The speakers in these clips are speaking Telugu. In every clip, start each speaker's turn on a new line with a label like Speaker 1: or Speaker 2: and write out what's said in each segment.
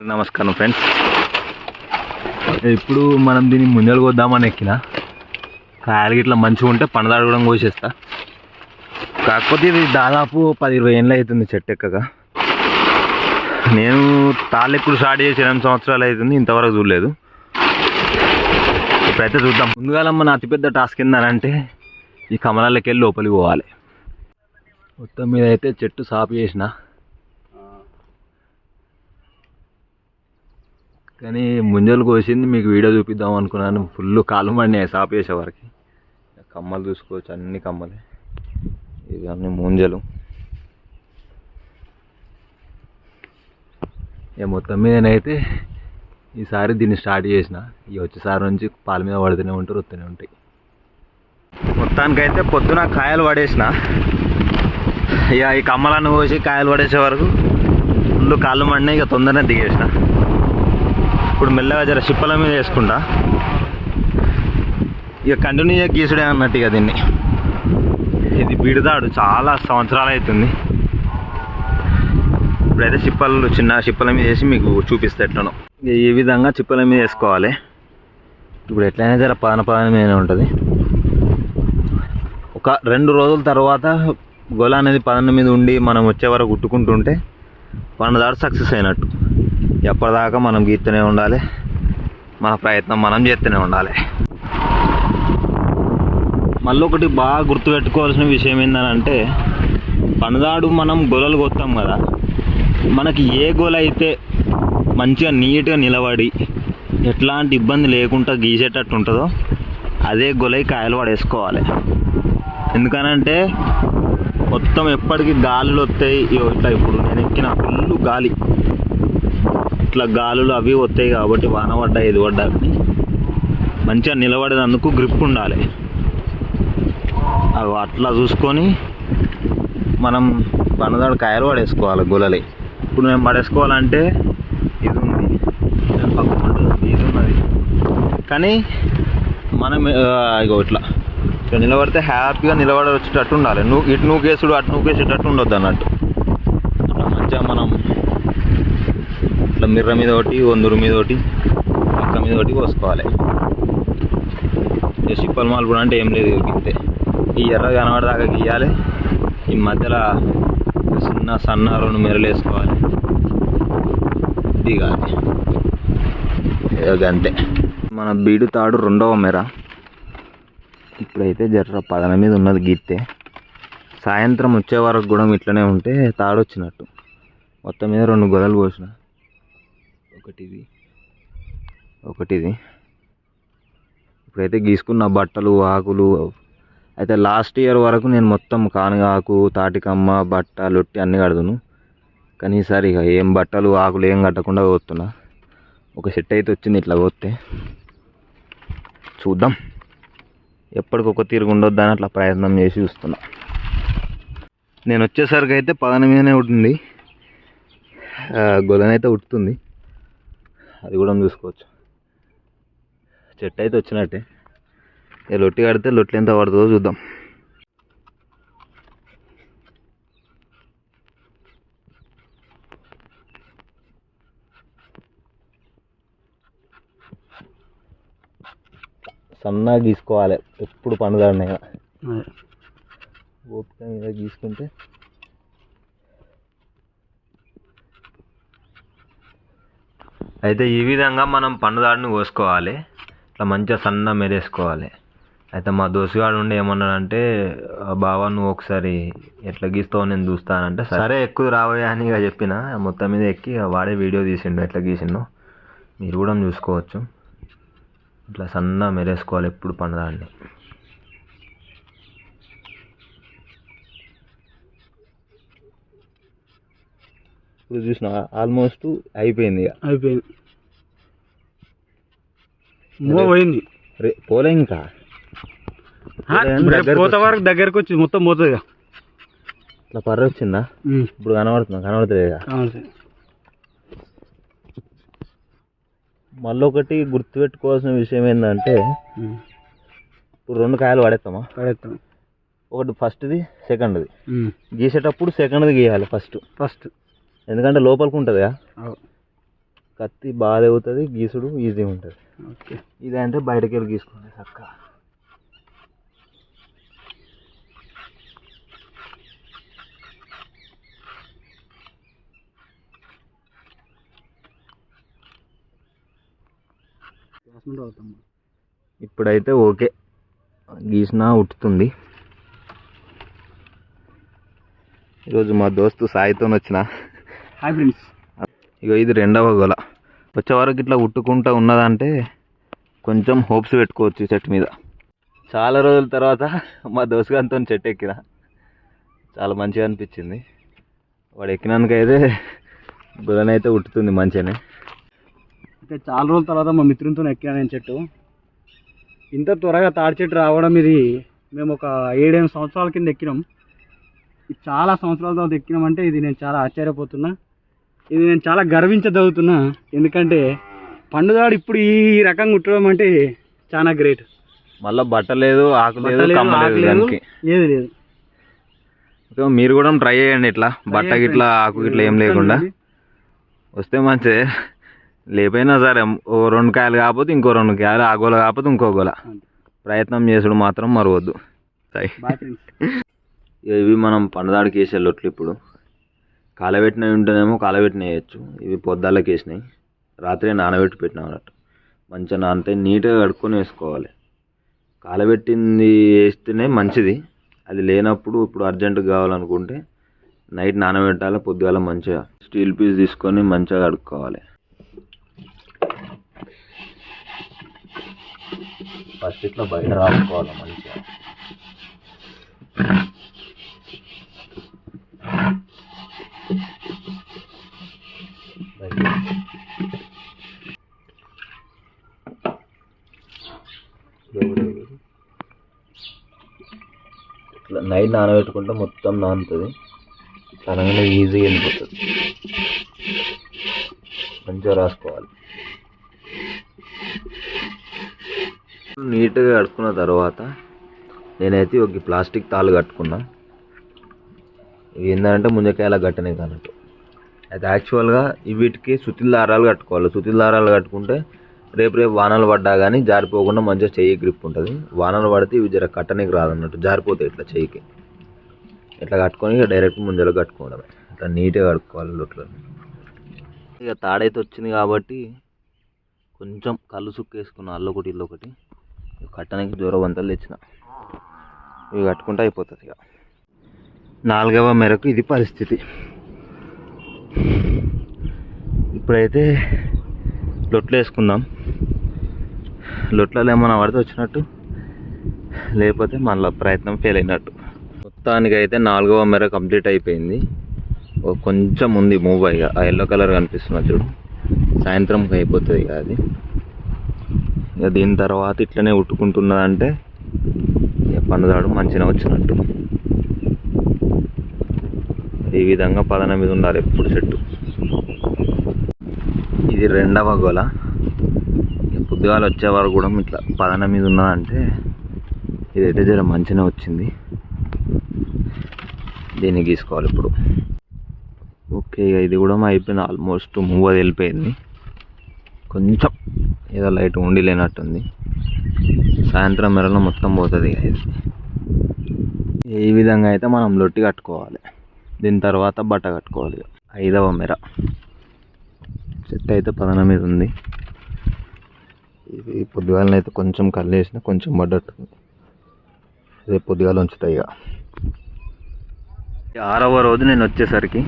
Speaker 1: నమస్కారం ఫ్రెండ్స్ ఇప్పుడు మనం దీన్ని ముంజలు కొద్దామని ఎక్కిన. కాయలు ఇట్లా మంచిగా ఉంటే పండదాడు కూడా కోసేస్తా. కాకపోతే ఇది దాదాపు పది ఇరవై ఏళ్ళు అవుతుంది చెట్టు ఎక్కగా నేను తాళ్ళు ఎప్పుడు స్టార్ట్ చేసి ఎనిమిది సంవత్సరాలు అవుతుంది ఇంతవరకు చూడలేదు. ఇప్పుడైతే చూద్దాం. ముందుగాల మన అతిపెద్ద టాస్క్ ఏంటంటే ఈ కమలాలకి వెళ్ళి లోపలికి పోవాలి. మొత్తం మీద అయితే చెట్టు సాపు చేసిన. కానీ ముంజలు కోసింది మీకు వీడియో చూపిద్దాం అనుకున్నాను. ఫుల్ కాలు మండినాయి సాప్ చేసేవారికి వరకు. కమ్మలు చూసుకోవచ్చు అన్ని కమ్మలే. ఇవన్నీ ముంజలు. ఇక మొత్తం మీదనైతే ఈసారి దీన్ని స్టార్ట్ చేసిన. ఈ వచ్చేసారి నుంచి పాల మీద పడుతూనే ఉంటారు వస్తూనే ఉంటాయి. మొత్తానికైతే పొద్దున కాయలు పడేసిన. ఇక ఈ కమ్మలను కోసి కాయలు పడేసే వరకు ఫుల్ కాళ్ళు మండినాయి ఇక తొందరనే దిగేసిన. ఇప్పుడు మెల్లగా జర షిప్పల మీద వేసుకుంటా. ఇక కంటిన్యూగా గీసుడే అన్నట్టు ఇక దీన్ని. ఇది బిడదాడు చాలా సంవత్సరాలు అవుతుంది ఇప్పుడైతే చిప్పలు చిన్న చిప్పల మీద వేసి మీకు చూపిస్తే ఎట్లనో. ఈ విధంగా చిప్పల మీద వేసుకోవాలి? ఇప్పుడు ఎట్లయినా జర పదన పదన మీద ఉంటుంది. ఒక రెండు రోజుల తర్వాత గొల అనేది పదన మీద ఉండి మనం వచ్చే వరకు కుట్టుకుంటుంటే పండుదాడు సక్సెస్ అయినట్టు. ఎప్పటిదాకా మనం గీస్తూనే ఉండాలి. మన ప్రయత్నం మనం చేస్తూనే ఉండాలి. మళ్ళీ ఒకటి బాగా గుర్తుపెట్టుకోవాల్సిన విషయం ఏంటంటే పనదాడు మనం గొలలు కొత్తాం కదా. మనకి ఏ గొల అయితే మంచిగా నీట్గా నిలబడి ఎట్లాంటి ఇబ్బంది లేకుండా గీసేటట్టు ఉంటుందో అదే గొలై కాయలు పడేసుకోవాలి. ఎందుకనంటే మొత్తం ఎప్పటికీ గాలులు వస్తాయి. ఇగో ఇట్లా ఇప్పుడు నేను ఎక్కిన ఫుల్ గాలి. ఇట్లా గాలులు అవి వస్తాయి కాబట్టి వాన పడ్డా ఇది పడ్డా. మంచిగా నిలబడేందుకు గ్రిప్ ఉండాలి. అవి అట్లా చూసుకొని మనం పనదాడు కాయలు పడేసుకోవాలి గులలి ఇప్పుడు మేము పడేసుకోవాలంటే ఇది ఉంది. దాని ఇది ఉన్నది. కానీ మనం ఇగో ఇట్లా. ఇట్లా నిలబడితే హ్యాపీగా నిలబడ వచ్చేటట్టు ఉండాలి. నువ్వు ఇటు నువ్వు కేసుడు అటు నువ్వు కేసేటట్టు ఉండొద్దు అన్నట్టు అట్లా మంచిగా మనం ఇట్లా మిర్ర మీద ఒకటి వందరు మీద ఒకటి పక్క మీద ఒకటి పోసుకోవాలి ఇక సిప్పల కూడా అంటే ఏం లేదు గిత్తే ఈ ఎర్ర కనబడదాకా గీయాలి. ఈ మధ్యలో చిన్న సన్న రెండు మెరలు వేసుకోవాలి. దిగాలి. అంతే మన బీడు తాడు రెండవ మెర. ఇప్పుడైతే జర్ర పదన మీద ఉన్నది గీతే సాయంత్రం వచ్చే వరకు కూడా ఇట్లనే ఉంటే తాడు వచ్చినట్టు మొత్తం మీద రెండు గొడవలు పోసిన ఒకటిది. ఒకటిది. ఇప్పుడైతే గీసుకున్న బట్టలు ఆకులు అయితే లాస్ట్ ఇయర్ వరకు నేను మొత్తం కానగాకు తాటికమ్మ బట్ట లొట్టి అన్నీ కడుదును. కానీ ఈసారి ఇక ఏం బట్టలు ఆకులు ఏం కట్టకుండా పోతున్నా. ఒక సెట్ అయితే వచ్చింది ఇట్లా పోతే. చూద్దాం. ఎప్పటికొక తిరుగు ఉండొద్దు అని అట్లా ప్రయత్నం చేసి చూస్తున్నా. నేను వచ్చేసరికి అయితే పదనమీదనే ఉంటుంది గొలనైతే ఉట్టుతుంది అది కూడా చూసుకోవచ్చు. చెట్టు అయితే వచ్చినట్టే లొట్టి కడితే లొట్లు ఎంత పడుతుందో చూద్దాం. సన్నగా గీసుకోవాలి. ఎప్పుడు పండుగ ఓపిక మీద గీసుకుంటే అయితే ఈ విధంగా మనం పండుదాడిని కోసుకోవాలి. ఇట్లా మంచిగా సన్న మెరేసుకోవాలి అయితే మా దోస్తుగాడు ఉండి ఏమన్నాడంటే "ఆ బావ నువ్వు ఒకసారి ఎట్లా గీస్తావు నేను చూస్తానంటే సరే. ఎక్కువ రావయ్యా అని ఇక చెప్పిన. మొత్తం మీద ఎక్కి వాడే వీడియో తీసిండు ఎట్లా గీసిండో. మీరు కూడా చూసుకోవచ్చు. ఇట్లా సన్న మెరేసుకోవాలి ఎప్పుడు పండుదాడిని. ఇప్పుడు చూసిన ఆల్మోస్ట్ అయిపోయింది ఇక.
Speaker 2: అయిపోయింది. మూవ్ పోయింది
Speaker 1: రే పోలే ఇంకా
Speaker 2: పోత వరకు దగ్గరకు వచ్చి మొత్తం పోతుంది.
Speaker 1: ఇట్లా పర్ర వచ్చిందా. ఇప్పుడు కనబడుతుందా కనబడుతుంది. మళ్ళీ ఒకటి గుర్తుపెట్టుకోవాల్సిన విషయం ఏంటంటే. ఇప్పుడు రెండు కాయలు పడేస్తామా
Speaker 2: పడేస్తాం
Speaker 1: ఒకటి ఫస్ట్ది సెకండ్ది. గీసేటప్పుడు సెకండ్ది గీయాలి ఫస్ట్
Speaker 2: ఫస్ట్
Speaker 1: ఎందుకంటే లోపలికి ఉంటుంది. కత్తి బాగా అవుతుంది గీసుడు ఈజీ ఉంటుంది.
Speaker 2: ఓకే.
Speaker 1: ఇదంటే బయటకి వెళ్ళి గీసుకోండి చక్క.
Speaker 2: క్లాస్మేట్ అవుతాం
Speaker 1: ఇప్పుడైతే ఓకే. గీసినా ఉట్టుతుంది. ఈరోజు మా దోస్తు సాయితో వచ్చిన
Speaker 2: హాయ్ ఫ్రెండ్స్
Speaker 1: ఇగో ఇది రెండవ గొల. వచ్చే వరకు ఇట్లా ఉట్టుకుంటూ ఉన్నదంటే కొంచెం హోప్స్ పెట్టుకోవచ్చు చెట్టు మీద. చాలా రోజుల తర్వాత మా దోసుగారితో చెట్టు ఎక్కిన. చాలా మంచిగా అనిపించింది. వాడు ఎక్కినాకైతే బుధనైతే ఉట్టుతుంది మంచిగానే.
Speaker 2: అయితే చాలా రోజుల తర్వాత మా మిత్రునితో ఎక్కాను నేను చెట్టు. ఇంత త్వరగా తాడి చెట్టు రావడం ఇది మేము ఒక ఏడేమి సంవత్సరాల కింద ఎక్కినాం. చాలా సంవత్సరాల తర్వాత ఎక్కినామంటే ఇది నేను చాలా ఆశ్చర్యపోతున్నా. ఇది నేను చాలా గర్వించదవుతున్నా ఎందుకంటే పండుగాడు ఇప్పుడు ఈ రకంగా కుట్టడం అంటే చాలా గ్రేట్.
Speaker 1: మళ్ళీ బట్ట లేదు ఆకు లేదు
Speaker 2: ఏది లేదు.
Speaker 1: సో మీరు కూడా ట్రై చేయండి ఇట్లా. బట్ట గిట్లా ఆకు గిట్లా ఏం లేకుండా. వస్తే మంచిదే. లేకపోయినా సరే ఓ రెండు కాయలు కాకపోతే ఇంకో రెండు కాయలు ఆ గోల కాకపోతే ఇంకో గోల. ప్రయత్నం చేసుడు మాత్రం మరవద్దు. ఇవి మనం పండదాడికి వేసే లొట్లు ఇప్పుడు. కాలబెట్టినవి ఉంటేనేమో కాలబెట్టినవి వేయచ్చు. ఇవి పొద్దాలకి వేసినాయి. రాత్రి నానబెట్టి పెట్టినాం అన్నట్టు మంచిగా నానితే నీట్గా కడుక్కొని వేసుకోవాలి. కాలబెట్టింది వేస్తేనే మంచిది. అది లేనప్పుడు ఇప్పుడు అర్జెంటుగా కావాలనుకుంటే నైట్ నానబెట్టాలి పొద్దుగాల మంచిగా స్టీల్ పీస్ తీసుకొని మంచిగా కడుక్కోవాలి. ఫస్ట్ ఇట్లా బయట రాసుకోవాలి మంచిగా. ఇట్లా నైట్ నానబెట్టుకుంటే మొత్తం నానుతుంది. అనగానే ఈజీగా వెళ్ళిపోతుంది మంచిగా రాసుకోవాలి. నీట్గా కడుక్కున్న తర్వాత నేనైతే ఒక ప్లాస్టిక్ తాళ్ళు కట్టుకున్నా. ఇవి ఏంటంటే ముంజకాయల గట్టనే కానట్టు. అయితే యాక్చువల్గా వీటికి సుతిల్ దారాలు కట్టుకోవాలి. సుతిల్ దారాలు కట్టుకుంటే రేపు రేపు వానలు పడ్డా కానీ జారిపోకుండా మంచిగా చెయ్యి గ్రిప్ ఉంటుంది. వానలు పడితే ఇవి జర కట్టనికి రాదన్నట్టు. జారిపోతాయి ఇట్లా చెయ్యికి? ఇట్లా కట్టుకొని ఇక డైరెక్ట్ ముందర కట్టుకోవడమే. ఇట్లా నీట్గా కట్టుకోవాలి లొట్లు ఇక తాడైతే వచ్చింది కాబట్టి కొంచెం కళ్ళు సుక్కేసుకున్నా అల్లు ఒకటి ఇల్లు ఒకటి. కట్టడానికి దూరవంతలు తెచ్చిన. ఇవి కట్టుకుంటే అయిపోతుంది ఇక. నాలుగవ మేరకు ఇది పరిస్థితి. ఇప్పుడైతే లొట్లు వేసుకుందాం. లొట్లలో ఏమైనా పడితే వచ్చినట్టు. లేకపోతే మళ్ళీ ప్రయత్నం ఫెయిల్ అయినట్టు. మొత్తానికి అయితే నాలుగవ మేర కంప్లీట్ అయిపోయింది. ఓ కొంచెం ఉంది మూవ్ ఇక. ఆ ఎల్లో కలర్ కనిపిస్తున్నా చూడు. సాయంత్రం అయిపోతుంది ఇక అది. ఇక దీని తర్వాత ఇట్లనే ఉట్టుకుంటున్నదంటే ఇక పండుదాడు మంచిగా వచ్చినట్టు. ఈ విధంగా పదన మీద ఉండాలి ఎప్పుడు చెట్టు ఇది రెండవ గోల. పొద్దుగాల వచ్చే కూడా ఇట్లా పదన మీద ఉన్నదంటే ఇదైతే జర మంచిగా వచ్చింది. దీన్ని గీసుకోవాలి ఇప్పుడు. ఓకే ఇక ఇది కూడా అయిపోయింది. ఆల్మోస్ట్ మూవ్ అది వెళ్ళిపోయింది. కొంచెం ఏదో లైట్ ఉండి లేనట్టుంది. సాయంత్రం మెరలో మొత్తం పోతుంది ఇక ఇది. ఈ విధంగా అయితే మనం లొట్టి కట్టుకోవాలి. దీని తర్వాత బట్ట కట్టుకోవాలి ఇక. ఐదవ మెర. చెట్టు అయితే పదన మీద ఉంది. ఇది పొద్దుగాలనైతే అయితే కొంచెం కళ్ళు వేసిన కొంచెం పడ్డట్టు. రేపు పొద్దుగాల ఉంచుతాయి ఇక. ఈ ఆరవ రోజు నేను వచ్చేసరికి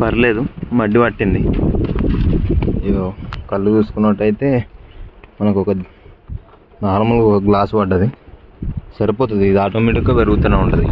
Speaker 1: పర్లేదు మడ్డి పట్టింది. ఇగో కళ్ళు చూసుకున్నట్టయితే మనకు ఒక నార్మల్గా ఒక గ్లాస్ పడ్డది. సరిపోతుంది ఇది ఆటోమేటిక్గా పెరుగుతూనే ఉంటుంది.